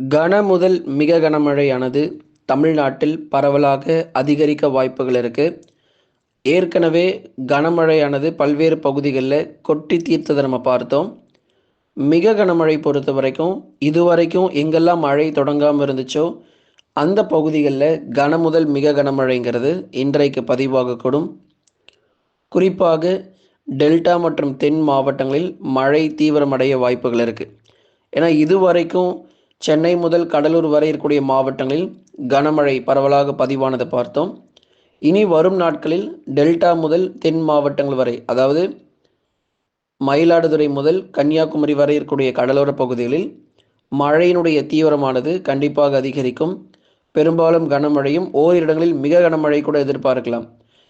கன முதல் மிக கனமழையானது தமிழ்நாட்டில் பரவலாக அதிகரிக்க வாய்ப்புகள் இருக்குது ஏற்கனவே கனமழையானது பல்வேறு பகுதிகளில் கொட்டி தீர்த்ததை நம்ம பார்த்தோம். மிக கனமழை பொறுத்த வரைக்கும் இதுவரைக்கும் எங்கெல்லாம் மழை தொடங்காமல் இருந்துச்சோ அந்த பகுதிகளில் கன முதல் மிக கனமழைங்கிறது இன்றைக்கு பதிவாகக்கூடும். குறிப்பாக டெல்டா மற்றும் தென் மாவட்டங்களில் மழை தீவிரமடைய வாய்ப்புகள் இருக்குது ஏன்னா இதுவரைக்கும் சென்னை முதல் கடலூர் வரை இருக்கக்கூடிய மாவட்டங்களில் கனமழை பரவலாக பதிவானதை பார்த்தோம். இனி வரும் நாட்களில் டெல்டா முதல் தென் மாவட்டங்கள் வரை அதாவது மயிலாடுதுறை முதல் கன்னியாகுமரி வரை இருக்கக்கூடிய கடலோர பகுதிகளில் மழையினுடைய தீவிரமானது கண்டிப்பாக அதிகரிக்கும். பெரும்பாலும் கனமழையும் ஓரிரு இடங்களில் மிக கனமழை கூட எதிர்பார்க்கலாம்.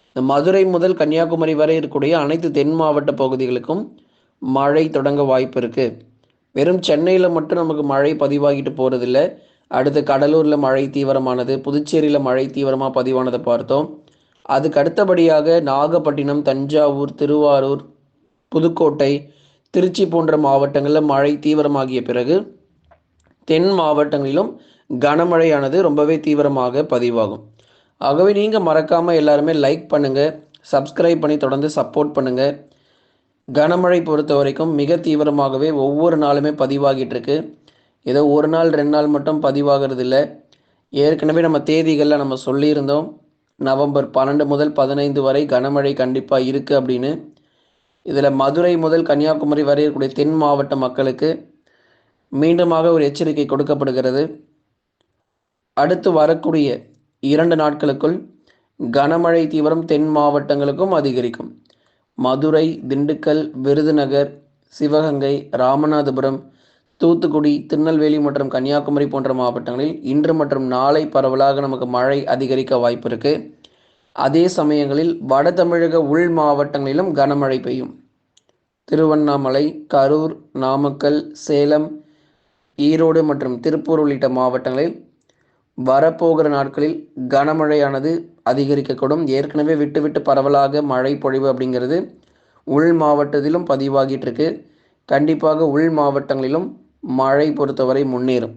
இந்த மதுரை முதல் கன்னியாகுமரி வரை இருக்கக்கூடிய அனைத்து தென் மாவட்ட பகுதிகளுக்கும் மழை தொடங்க வாய்ப்பு இருக்குது வெறும் சென்னையில் மட்டும் நமக்கு மழை பதிவாகிட்டு போகிறதில்ல அடுத்து கடலூரில் மழை தீவிரமானது புதுச்சேரியில் மழை தீவிரமாக பதிவானதை பார்த்தோம். அதுக்கு அடுத்தபடியாக நாகப்பட்டினம் தஞ்சாவூர் திருவாரூர் புதுக்கோட்டை திருச்சி போன்ற மாவட்டங்களில் மழை தீவிரமாகிய பிறகு தென் மாவட்டங்களிலும் கனமழையானது ரொம்பவே தீவிரமாக பதிவாகும். ஆகவே நீங்கள் மறக்காமல் எல்லாருமே லைக் பண்ணுங்கள் சப்ஸ்கிரைப் பண்ணி தொடர்ந்து சப்போர்ட் பண்ணுங்கள் கனமழை பொறுத்த வரைக்கும் மிக தீவிரமாகவே ஒவ்வொரு நாளுமே பதிவாகிட்டு இருக்கு ஏதோ ஒரு நாள் ரெண்டு நாள் மட்டும் பதிவாகிறது இல்லை ஏற்கனவே நம்ம தேதிகளில் நம்ம சொல்லியிருந்தோம். நவம்பர் பன்னெண்டு முதல் பதினைந்து வரை கனமழை கண்டிப்பாக இருக்குது அப்படின்னு. இதில் மதுரை முதல் கன்னியாகுமரி வரை இருக்கக்கூடிய தென் மாவட்ட மக்களுக்கு மீண்டுமாக ஒரு எச்சரிக்கை கொடுக்கப்படுகிறது. அடுத்து வரக்கூடிய இரண்டு நாட்களுக்குள் கனமழை தீவிரம் தென் மாவட்டங்களுக்கும் அதிகரிக்கும். மதுரை திண்டுக்கல் விருதுநகர் சிவகங்கை ராமநாதபுரம் தூத்துக்குடி திருநெல்வேலி மற்றும் கன்னியாகுமரி போன்ற மாவட்டங்களில் இன்று மற்றும் நாளை பரவலாக நமக்கு மழை அதிகரிக்க வாய்ப்பு இருக்கு. அதே சமயங்களில் வட தமிழக உள் மாவட்டங்களிலும் கனமழை பெய்யும். திருவண்ணாமலை கரூர் நாமக்கல் சேலம் ஈரோடு மற்றும் திருப்பூர் உள்ளிட்ட மாவட்டங்களில் வரப்போகிற நாட்களில் கனமழையானது அதிகரிக்கக்கூடும். ஏற்கனவே விட்டு விட்டு பரவலாக மழை பொழிவு அப்படிங்கிறது உள் மாவட்டத்திலும் பதிவாகிட்டு இருக்கு கண்டிப்பாக உள் மாவட்டங்களிலும் மழை பொறுத்தவரை முன்னேறும்.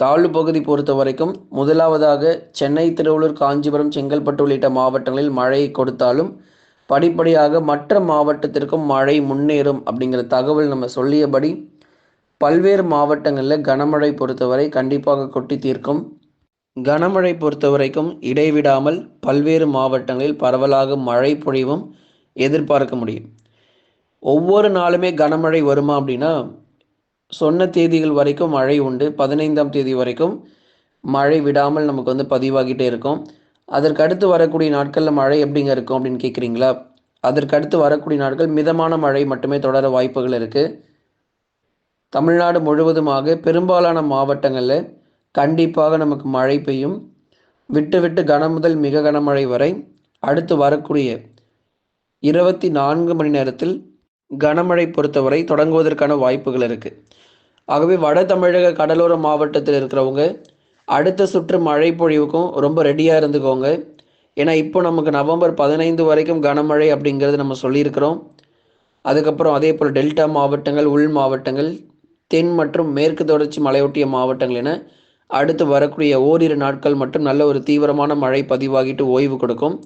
தாழ்வு பகுதி பொறுத்த வரைக்கும் முதலாவதாக சென்னை திருவள்ளூர் காஞ்சிபுரம் செங்கல்பட்டு உள்ளிட்ட மாவட்டங்களில் மழை கொடுத்தாலும் படிப்படியாக மற்ற மாவட்டத்திற்கும் மழை முன்னேறும் அப்படிங்கிற தகவல் நம்ம சொல்லியபடி பல்வேறு மாவட்டங்களில் கனமழை பொறுத்தவரை கண்டிப்பாக கொட்டி தீர்க்கும். கனமழை பொறுத்த வரைக்கும் இடைவிடாமல் பல்வேறு மாவட்டங்களில் பரவலாக மழை பொழிவும் எதிர்பார்க்க முடியும். ஒவ்வொரு நாளுமே கனமழை வருமா அப்படின்னா சொன்ன தேதிகள் வரைக்கும் மழை உண்டு. பதினைந்தாம் தேதி வரைக்கும் மழை விடாமல் நமக்கு வந்து பதிவாகிட்டே இருக்கும். அதற்கு அடுத்து வரக்கூடிய நாட்களில் மழை எப்படிங்க இருக்கும் அப்படின்னு கேட்குறீங்களா அதற்கு அடுத்து வரக்கூடிய நாட்கள் மிதமான மழை மட்டுமே தொடர வாய்ப்புகள் இருக்குது தமிழ்நாடு முழுவதுமாக பெரும்பாலான மாவட்டங்களில் கண்டிப்பாக நமக்கு மழை பெய்யும். விட்டு விட்டு கன முதல் மிக கனமழை வரை அடுத்து வரக்கூடிய இருபத்தி நான்கு மணி நேரத்தில் கனமழை பொறுத்தவரை தொடங்குவதற்கான வாய்ப்புகள் இருக்குது ஆகவே வட தமிழக கடலோர மாவட்டத்தில் இருக்கிறவங்க அடுத்த சுற்று மழை பொழிவுக்கும் ரொம்ப ரெடியாக இருந்துக்கோங்க. ஏன்னா இப்போ நமக்கு நவம்பர் பதினைந்து வரைக்கும் கனமழை அப்படிங்கிறது நம்ம சொல்லியிருக்கிறோம். அதுக்கப்புறம் அதே போல் டெல்டா மாவட்டங்கள் உள் மாவட்டங்கள் தென் மற்றும் மேற்கு தொடர்ச்சி மலையொட்டிய மாவட்டங்கள் என அடுத்து வரக்கூடிய ஓரிரு நாட்கள் மட்டும் நல்ல ஒரு தீவிரமான மழை பதிவாகிட்டு ஓய்வு கொடுக்கும்.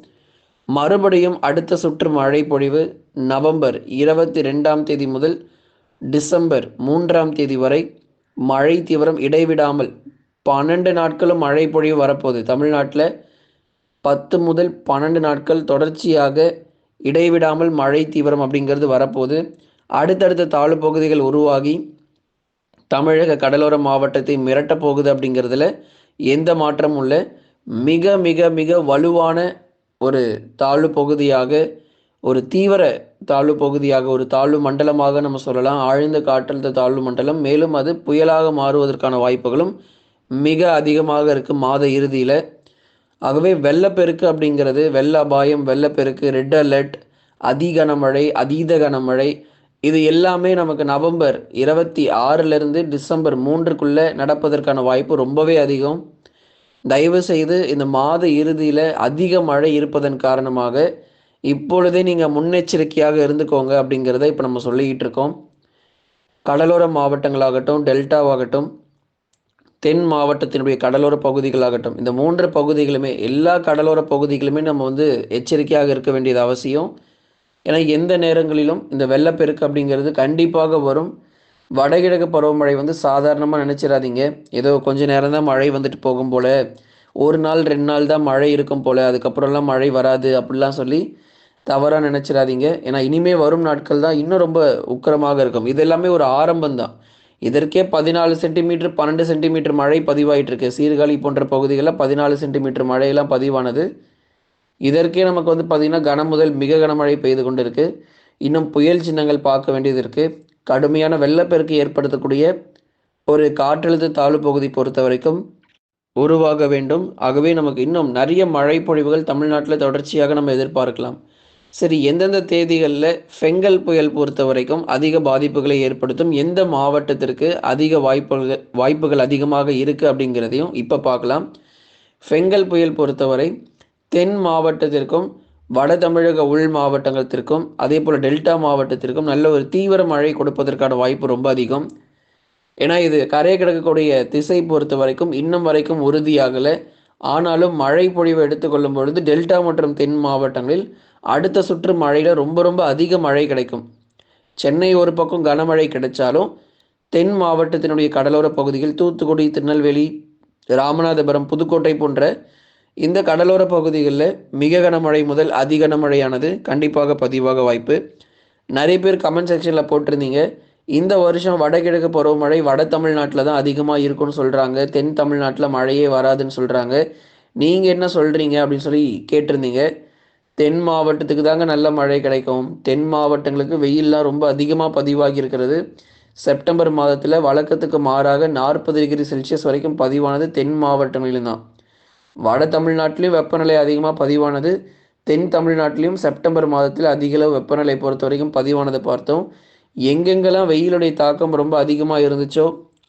மறுபடியும் அடுத்த சுற்று மழை பொழிவு நவம்பர் இருபத்தி ரெண்டாம் தேதி முதல் டிசம்பர் மூன்றாம் தேதி வரை மழை தீவிரம் இடைவிடாமல் பன்னெண்டு நாட்களும் மழை பொழிவு வரப்போகுது. தமிழ்நாட்டில் பத்து முதல் பன்னெண்டு நாட்கள் தொடர்ச்சியாக இடைவிடாமல் மழை தீவிரம் அப்படிங்கிறது வரப்போகுது. அடுத்தடுத்த தாழ்வு பகுதிகள் உருவாகி தமிழக கடலோர மாவட்டத்தை மிரட்டப் போகுது அப்படிங்கிறதுல எந்த மாற்றமும் இல்லை. மிக மிக மிக வலுவான ஒரு தாழ்வு பகுதியாக ஒரு தீவிர தாழ்வு பகுதியாக ஒரு தாழ்வு மண்டலமாக நம்ம சொல்லலாம். ஆழ்ந்த காற்றழுத்த தாழ்வு மண்டலம். மேலும் அது புயலாக மாறுவதற்கான வாய்ப்புகளும் மிக அதிகமாக இருக்குது மாத இறுதியில். ஆகவே வெள்ளப்பெருக்கு அப்படிங்கிறது வெள்ள அபாயம் வெள்ளப்பெருக்கு ரெட் அலர்ட் அதிகனமழை அதீத கனமழை இது எல்லாமே நமக்கு நவம்பர் இருபத்தி ஆறிலிருந்து டிசம்பர் மூன்றுக்குள்ளே நடப்பதற்கான வாய்ப்பு ரொம்பவே அதிகம். தயவு செய்து இந்த மாத இறுதியில் அதிக மழை இருப்பதன் காரணமாக இப்பொழுதே நீங்கள் முன்னெச்சரிக்கையாக இருந்துக்கோங்க அப்படிங்கிறத இப்போ நம்ம சொல்லிக்கிட்டு இருக்கோம். கடலோர மாவட்டங்களாகட்டும் டெல்டாவாகட்டும் தென் மாவட்டத்தினுடைய கடலோர பகுதிகளாகட்டும் இந்த மூன்று பகுதிகளுமே எல்லா கடலோர பகுதிகளுமே நம்ம வந்து எச்சரிக்கையாக இருக்க வேண்டியது அவசியம். ஏன்னா எந்த நேரங்களிலும் இந்த வெள்ளப்பெருக்கு அப்படிங்கிறது கண்டிப்பாக வரும். வடகிழக்கு பருவமழை வந்து சாதாரணமாக நினச்சிடாதீங்க ஏதோ கொஞ்ச நேரம் தான் மழை வந்துட்டு போகும் போல். ஒரு நாள் ரெண்டு நாள் தான் மழை இருக்கும் போல். அதுக்கப்புறம்லாம் மழை வராது அப்படிலாம் சொல்லி தவறாக நினச்சிடாதீங்க ஏன்னா இனிமே வரும் நாட்கள் தான் இன்னும் ரொம்ப உக்கிரமாக இருக்கும். இது எல்லாமே ஒரு ஆரம்பம் தான். இதற்கே பதினாலு சென்டிமீட்டர் பன்னெண்டு சென்டிமீட்டர் மழை பதிவாயிட்டு இருக்கு சீர்காழி போன்ற பகுதிகளில் பதினாலு சென்டிமீட்டர் மழையெல்லாம் பதிவானது. இதற்கே நமக்கு வந்து பார்த்திங்கன்னா கனம் முதல் மிக கனமழை பெய்து கொண்டு இருக்கு இன்னும் புயல் சின்னங்கள் பார்க்க வேண்டியது இருக்குது கடுமையான வெள்ளப்பெருக்கு ஏற்படுத்தக்கூடிய ஒரு காற்றழுத்த தாழ்வு பகுதி பொறுத்த வரைக்கும் உருவாக வேண்டும். ஆகவே நமக்கு இன்னும் நிறைய மழை பொழிவுகள் தமிழ்நாட்டில் தொடர்ச்சியாக நம்ம எதிர்பார்க்கலாம். சரி எந்தெந்த தேதிகளில் ஃபெங்கல் புயல் பொறுத்த வரைக்கும் அதிக பாதிப்புகளை ஏற்படுத்தும்? எந்த மாவட்டத்திற்கு அதிக வாய்ப்புகள் வாய்ப்புகள் அதிகமாக இருக்குது அப்படிங்கிறதையும் இப்போ பார்க்கலாம். ஃபெங்கல் புயல் பொறுத்தவரை தென் மாவட்டத்திற்கும் வட தமிழக உள் மாவட்டத்திற்கும் அதே போல் டெல்டா மாவட்டத்திற்கும் நல்ல ஒரு தீவிர மழை கொடுப்பதற்கான வாய்ப்பு ரொம்ப அதிகம். ஏன்னா இது கரையை கிடக்கக்கூடிய திசை பொறுத்த வரைக்கும் இன்னும் வரைக்கும் உறுதியாகலை. ஆனாலும் மழை பொழிவை எடுத்துக்கொள்ளும் பொழுது டெல்டா மற்றும் தென் மாவட்டங்களில் அடுத்த சுற்று மழையில் ரொம்ப ரொம்ப அதிக மழை கிடைக்கும். சென்னை ஒரு பக்கம் கனமழை கிடைச்சாலும் தென் மாவட்டத்தினுடைய கடலோர பகுதிகள் தூத்துக்குடி திருநெல்வேலி ராமநாதபுரம் புதுக்கோட்டை போன்ற இந்த கடலோர பகுதிகளில் மிக கனமழை முதல் அதி கனமழையானது கண்டிப்பாக பதிவாக வாய்ப்பு. நிறைய பேர் கமெண்ட் செக்ஷனில் போட்டிருந்தீங்க. இந்த வருஷம் வடகிழக்கு பருவமழை வட தமிழ்நாட்டில் தான் அதிகமாக இருக்கும்னு சொல்கிறாங்க தென் தமிழ்நாட்டில் மழையே வராதுன்னு சொல்கிறாங்க நீங்கள் என்ன சொல்கிறீங்க அப்படின்னு சொல்லி கேட்டிருந்தீங்க. தென் மாவட்டத்துக்கு தாங்க நல்ல மழை கிடைக்கும். தென் மாவட்டங்களுக்கு வெயில்லாம் ரொம்ப அதிகமாக பதிவாகி இருக்கிறது. செப்டம்பர் மாதத்தில் வழக்கத்துக்கு மாறாக நாற்பது டிகிரி செல்சியஸ் வரைக்கும் பதிவானது தென் மாவட்டங்களிலும் தான். வட தமிழ்நாட்டிலும் வெப்பநிலை அதிகமாக பதிவானது. தென் தமிழ்நாட்டிலையும் செப்டம்பர் மாதத்தில் அதிகளவு வெப்பநிலை பொறுத்த வரைக்கும் பதிவானதை பார்த்தோம். எங்கெங்கெல்லாம் வெயிலுடைய தாக்கம் ரொம்ப அதிகமாக இருந்துச்சோ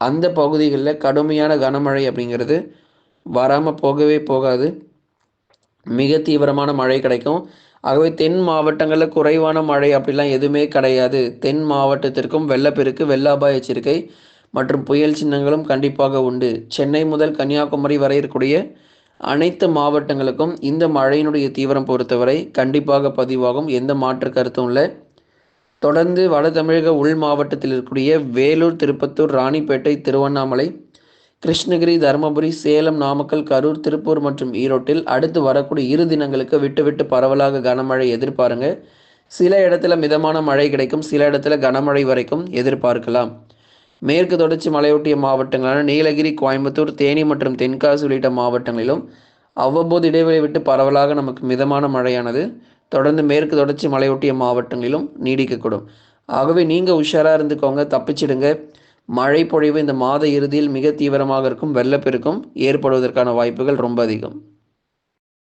அந்த பகுதிகளில் கடுமையான கனமழை அப்படிங்கிறது வராமல் போகவே போகாது. மிக தீவிரமான மழை கிடைக்கும். ஆகவே தென் மாவட்டங்களில் குறைவான மழை அப்படிலாம் எதுவுமே கிடையாது. தென் மாவட்டத்திற்கும் வெள்ளப்பெருக்கு வெள்ள அபாய எச்சரிக்கை மற்றும் புயல் சின்னங்களும் கண்டிப்பாக உண்டு. சென்னை முதல் கன்னியாகுமரி வரை இருக்கக்கூடிய அனைத்து மாவட்டங்களுக்கும் இந்த மழையினுடைய தீவிரம் பொறுத்தவரை கண்டிப்பாக பதிவாகும். எந்த மாற்று கருத்தும் இல்லை. தொடர்ந்து வட தமிழக உள் மாவட்டத்தில் இருக்கக்கூடிய வேலூர் திருப்பத்தூர் ராணிப்பேட்டை திருவண்ணாமலை கிருஷ்ணகிரி தருமபுரி சேலம் நாமக்கல் கரூர் திருப்பூர் மற்றும் ஈரோட்டில் அடுத்து வரக்கூடிய இரு தினங்களுக்கு விட்டு விட்டு பரவலாக கனமழை எதிர்பாருங்க. சில இடத்துல மிதமான மழை கிடைக்கும். சில இடத்துல கனமழை வரைக்கும் எதிர்பார்க்கலாம். மேற்கு தொடர்ச்சி மலையொட்டிய மாவட்டங்களான நீலகிரி கோயம்புத்தூர் தேனி மற்றும் தென்காசி உள்ளிட்ட மாவட்டங்களிலும் அவ்வப்போது இடைவெளி விட்டு பரவலாக நமக்கு மிதமான மழையானது தொடர்ந்து மேற்கு தொடர்ச்சி மலையொட்டிய மாவட்டங்களிலும் நீடிக்கக்கூடும். ஆகவே நீங்கள் உஷாராக இருந்துக்கோங்க தப்பிச்சிடுங்க. மழை பொழிவு இந்த மாத இறுதியில் மிக தீவிரமாக இருக்கும் வெள்ளப்பெருக்கும் ஏற்படுவதற்கான வாய்ப்புகள் ரொம்ப அதிகம்.